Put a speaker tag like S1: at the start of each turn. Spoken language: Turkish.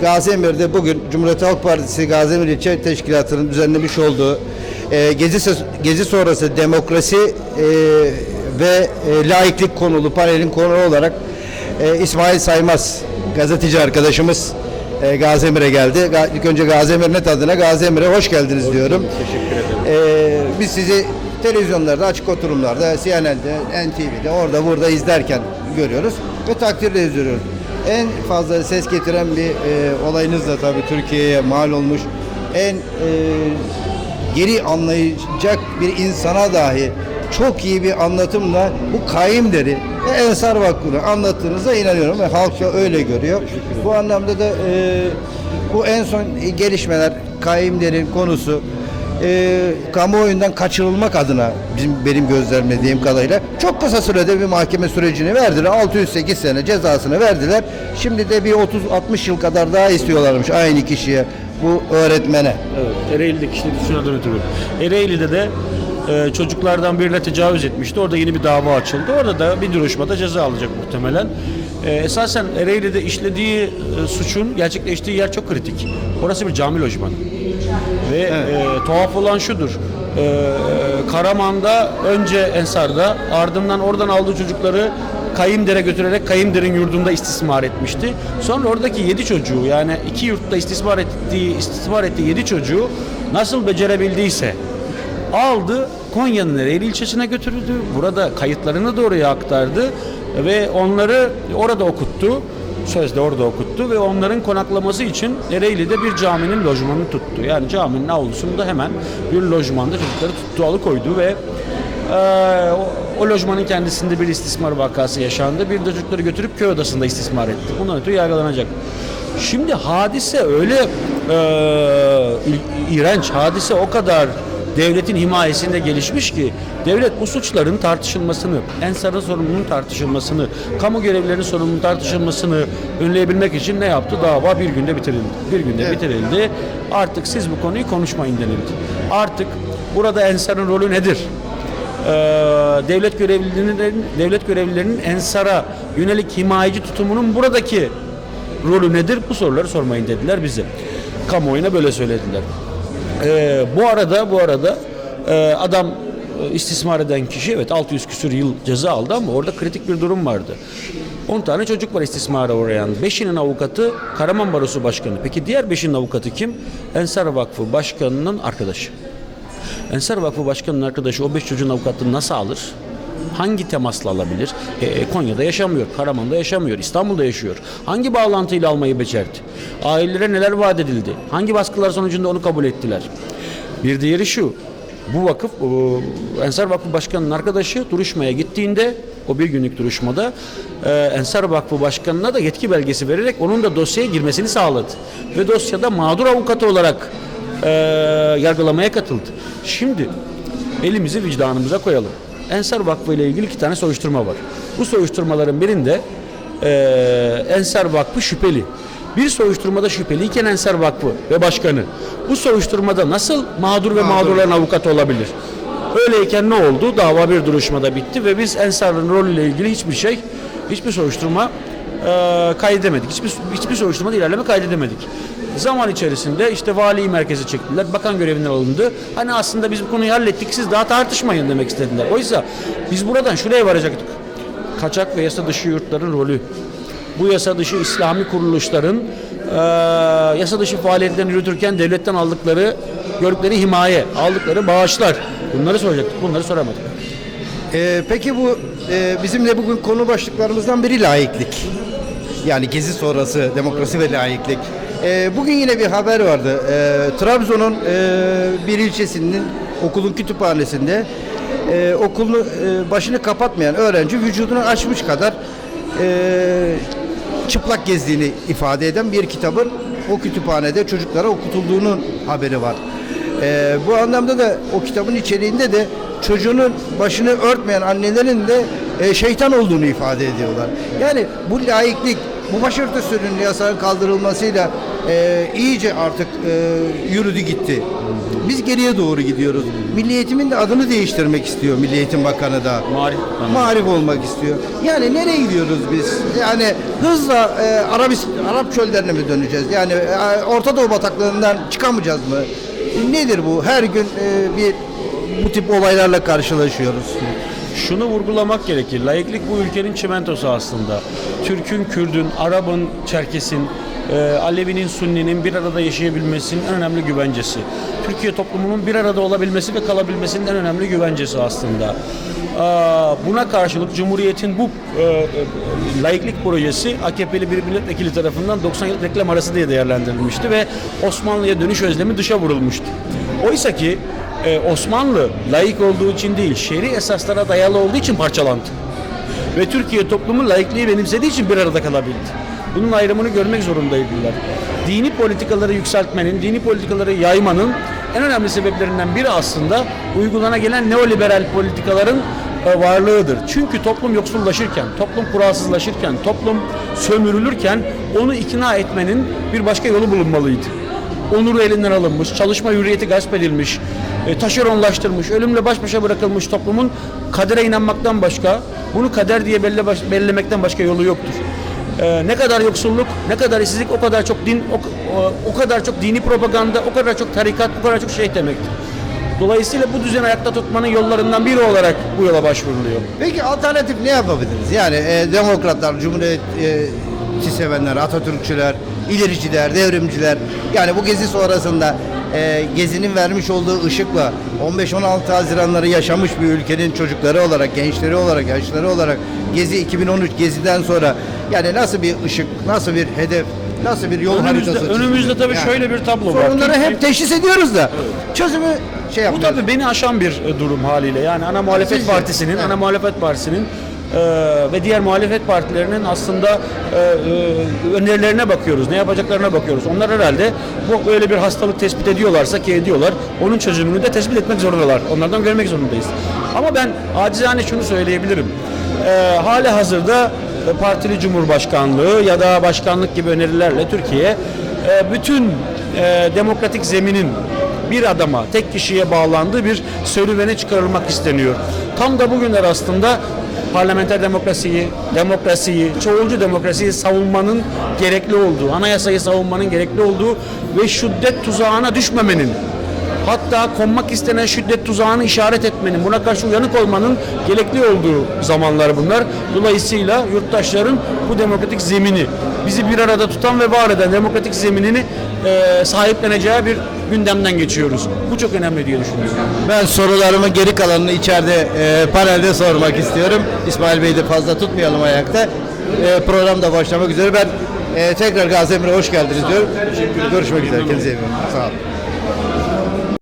S1: Gaziemir'de bugün Cumhuriyet Halk Partisi Gaziemir'İlçe Teşkilatı'nın düzenlemiş olduğu e, gezi, gezi sonrası demokrasi e, ve e, laiklik konulu panelin konuğu olarak e, İsmail Saymaz gazeteci arkadaşımız e, Gaziemir'e geldi. Ga- İlk önce Gaziemir net adına Gaziemir'e hoş geldiniz diyorum.
S2: Teşekkür ederim.
S1: E, biz sizi televizyonlarda, açık oturumlarda, CNN'de, NTV'de, orada burada izlerken görüyoruz ve takdirle izliyoruz. En fazla ses getiren bir e, olayınız da tabii Türkiye'ye mal olmuş. En e, geri anlayacak bir insana dahi çok iyi bir anlatımla bu kayimleri ve Ensar Vakfı'nı anlattığınıza inanıyorum ve halk da öyle görüyor. Bu anlamda da e, bu en son gelişmeler kayimlerin konusu e, kamuoyundan kaçırılmak adına bizim benim gözlemlediğim kadarıyla çok kısa sürede bir mahkeme sürecini verdiler. 608 sene cezasını verdiler. Şimdi de bir 30-60 yıl kadar daha istiyorlarmış aynı kişiye bu öğretmene.
S2: Evet, Ereğli'deki işte şuradan ötürü. Ereğli'de de e, çocuklardan birine tecavüz etmişti. Orada yeni bir dava açıldı. Orada da bir duruşmada ceza alacak muhtemelen. E, esasen Ereğli'de işlediği e, suçun gerçekleştiği yer çok kritik. Orası bir cami lojmanı. Ve e, tuhaf olan şudur. E, Karaman'da önce Ensar'da ardından oradan aldığı çocukları Kayımder'e götürerek Kayımder'in yurdunda istismar etmişti. Sonra oradaki yedi çocuğu yani iki yurtta istismar ettiği, istismar ettiği yedi çocuğu nasıl becerebildiyse aldı Konya'nın Ereğli ilçesine götürdü. Burada kayıtlarını da oraya aktardı ve onları orada okuttu. Sözde orada okuttu ve onların konaklaması için Ereğli'de bir caminin lojmanını tuttu. Yani caminin avlusunda hemen bir lojmanda çocukları tuttu, alıkoydu ve ee, o, o lojmanın kendisinde bir istismar vakası yaşandı. Bir de çocukları götürüp köy odasında istismar etti. Bundan ötürü yargılanacak. Şimdi hadise öyle e, iğrenç, hadise o kadar devletin himayesinde gelişmiş ki devlet bu suçların tartışılmasını, Ensar'ın sorumluluğunun tartışılmasını, kamu görevlilerinin sorumluluğunun tartışılmasını önleyebilmek için ne yaptı? Dava bir günde bitirildi. Bir günde
S1: Evet.
S2: bitirildi. Artık siz bu konuyu konuşmayın denildi. Artık burada Ensar'ın rolü nedir? Ee, devlet görevlilerinin devlet görevlilerinin ensara yönelik himayeci tutumunun buradaki rolü nedir? Bu soruları sormayın dediler bize. Kamuoyuna böyle söylediler. Ee, bu arada bu arada e, adam e, istismar eden kişi evet 600 küsür yıl ceza aldı ama orada kritik bir durum vardı. 10 tane çocuk var istismara uğrayan. 5'inin avukatı Karaman Barosu Başkanı. Peki diğer 5'inin avukatı kim? Ensar Vakfı Başkanı'nın arkadaşı. Ensar Vakfı Başkanı'nın arkadaşı o beş çocuğun avukatlığını nasıl alır? Hangi temasla alabilir? E, e, Konya'da yaşamıyor, Karaman'da yaşamıyor, İstanbul'da yaşıyor. Hangi bağlantıyla almayı becerdi? Ailelere neler vaat edildi? Hangi baskılar sonucunda onu kabul ettiler? Bir diğeri şu, bu vakıf, o, Ensar Vakfı Başkanı'nın arkadaşı duruşmaya gittiğinde, o bir günlük duruşmada e, Ensar Vakfı Başkanı'na da yetki belgesi vererek onun da dosyaya girmesini sağladı. Ve dosyada mağdur avukatı olarak e, yargılamaya katıldı. Şimdi elimizi vicdanımıza koyalım. Ensar Vakfı ile ilgili iki tane soruşturma var. Bu soruşturmaların birinde e, Ensar Vakfı şüpheli. Bir soruşturmada şüpheliyken Ensar Vakfı ve başkanı. Bu soruşturmada nasıl mağdur ve mağdurların avukatı olabilir? Öyleyken ne oldu? Dava bir duruşmada bitti ve biz Ensar'ın rolüyle ilgili hiçbir şey, hiçbir soruşturma e, kaydedemedik. Hiçbir, hiçbir soruşturmada ilerleme kaydedemedik. Zaman içerisinde işte vali merkeze çektiler, bakan görevinden alındı. Hani aslında biz bu konuyu hallettik, siz daha tartışmayın demek istediler. Oysa biz buradan şuraya varacaktık. Kaçak ve yasa dışı yurtların rolü. Bu yasa dışı İslami kuruluşların e, yasa dışı faaliyetlerini yürütürken devletten aldıkları, gördükleri himaye, aldıkları bağışlar. Bunları soracaktık, bunları soramadık.
S1: Ee, peki bu e, bizim de bugün konu başlıklarımızdan biri laiklik. Yani gezi sonrası demokrasi ve laiklik. Ee, bugün yine bir haber vardı. Ee, Trabzon'un e, bir ilçesinin okulun kütüphanesinde e, okulunu e, başını kapatmayan öğrenci vücudunu açmış kadar e, çıplak gezdiğini ifade eden bir kitabın o kütüphanede çocuklara okutulduğunun haberi var. Ee, bu anlamda da o kitabın içeriğinde de çocuğunun başını örtmeyen annelerin de e, şeytan olduğunu ifade ediyorlar. Yani bu laiklik, bu başörtüsünün yasağın kaldırılmasıyla e, iyice artık e, yürüdü gitti. Biz geriye doğru gidiyoruz. Milli Eğitim'in de adını değiştirmek istiyor Milli Eğitim Bakanı da.
S2: Marif.
S1: Marif olmak istiyor. Yani nereye gidiyoruz biz? Yani hızla e, Arabis, Arap çöllerine mi döneceğiz? Yani e, Orta Doğu bataklığından çıkamayacağız mı? Nedir bu? Her gün e, bir bu tip olaylarla karşılaşıyoruz.
S2: Şunu vurgulamak gerekir. Laiklik bu ülkenin çimentosu aslında. Türk'ün, Kürd'ün, Arap'ın, Çerkes'in, e, Alevi'nin, Sünni'nin bir arada yaşayabilmesinin en önemli güvencesi. Türkiye toplumunun bir arada olabilmesi ve kalabilmesinin en önemli güvencesi aslında. Buna karşılık Cumhuriyet'in bu e, e, laiklik projesi AKP'li bir milletvekili tarafından 90 yıl reklam arası diye değerlendirilmişti ve Osmanlı'ya dönüş özlemi dışa vurulmuştu. Oysa ki e, Osmanlı laik olduğu için değil, şer'i esaslara dayalı olduğu için parçalandı. Ve Türkiye toplumu laikliği benimsediği için bir arada kalabildi. Bunun ayrımını görmek zorundaydılar. Dini politikaları yükseltmenin, dini politikaları yaymanın en önemli sebeplerinden biri aslında uygulana gelen neoliberal politikaların varlığıdır. Çünkü toplum yoksullaşırken, toplum kuralsızlaşırken, toplum sömürülürken onu ikna etmenin bir başka yolu bulunmalıydı onuru elinden alınmış, çalışma hürriyeti gasp edilmiş, e, taşeronlaştırmış, ölümle baş başa bırakılmış toplumun kadere inanmaktan başka, bunu kader diye belli baş- belirlemekten başka yolu yoktur. E, ne kadar yoksulluk, ne kadar işsizlik, o kadar çok din, o- o kadar çok dini propaganda, o kadar çok tarikat, o kadar çok şey demektir. Dolayısıyla bu düzeni ayakta tutmanın yollarından biri olarak bu yola başvuruluyor.
S1: Peki alternatif ne yapabiliriz? Yani e, demokratlar, cumhuriyeti sevenler, Atatürkçüler, ilericiler, devrimciler. Yani bu gezi sonrasında e, gezinin vermiş olduğu ışıkla 15-16 Haziranları yaşamış bir ülkenin çocukları olarak, gençleri olarak, yaşları olarak Gezi 2013 Gezi'den sonra yani nasıl bir ışık, nasıl bir hedef, nasıl bir yol
S2: Önümüzde-
S1: haritası
S2: önümüzde tabii şöyle bir tablo var.
S1: Sorunları hep teşhis ediyoruz da çözümü şey
S2: Bu
S1: yapmıyoruz.
S2: tabii beni aşan bir e, durum haliyle. Yani ana muhalefet
S1: Sizce?
S2: partisinin,
S1: Evet.
S2: ana muhalefet partisinin e, ve diğer muhalefet partilerinin aslında e, e, önerilerine bakıyoruz, ne yapacaklarına bakıyoruz. Onlar herhalde bu böyle bir hastalık tespit ediyorlarsa ki ediyorlar, onun çözümünü de tespit etmek zorundalar. Onlardan görmek zorundayız. Ama ben acizane şunu söyleyebilirim. E, hali hazırda e, partili cumhurbaşkanlığı ya da başkanlık gibi önerilerle Türkiye e, bütün e, demokratik zeminin bir adama, tek kişiye bağlandığı bir serüvene çıkarılmak isteniyor. Tam da bugünler aslında parlamenter demokrasiyi, demokrasiyi, çoğulcu demokrasiyi savunmanın gerekli olduğu, anayasayı savunmanın gerekli olduğu ve şiddet tuzağına düşmemenin, hatta konmak istenen şiddet tuzağını işaret etmenin, buna karşı uyanık olmanın gerekli olduğu zamanlar bunlar. Dolayısıyla yurttaşların bu demokratik zemini, bizi bir arada tutan ve var eden demokratik zeminini e, sahipleneceği bir gündemden geçiyoruz. Bu çok önemli diye düşünüyorum.
S1: Ben sorularımın geri kalanını içeride e, panelde sormak istiyorum. İsmail Bey'i de fazla tutmayalım ayakta. E, program da başlamak üzere. Ben e, tekrar Gazi Emre hoş geldiniz diyorum. Görüşmek üzere. Kendinize iyi bakın. Sağ olun.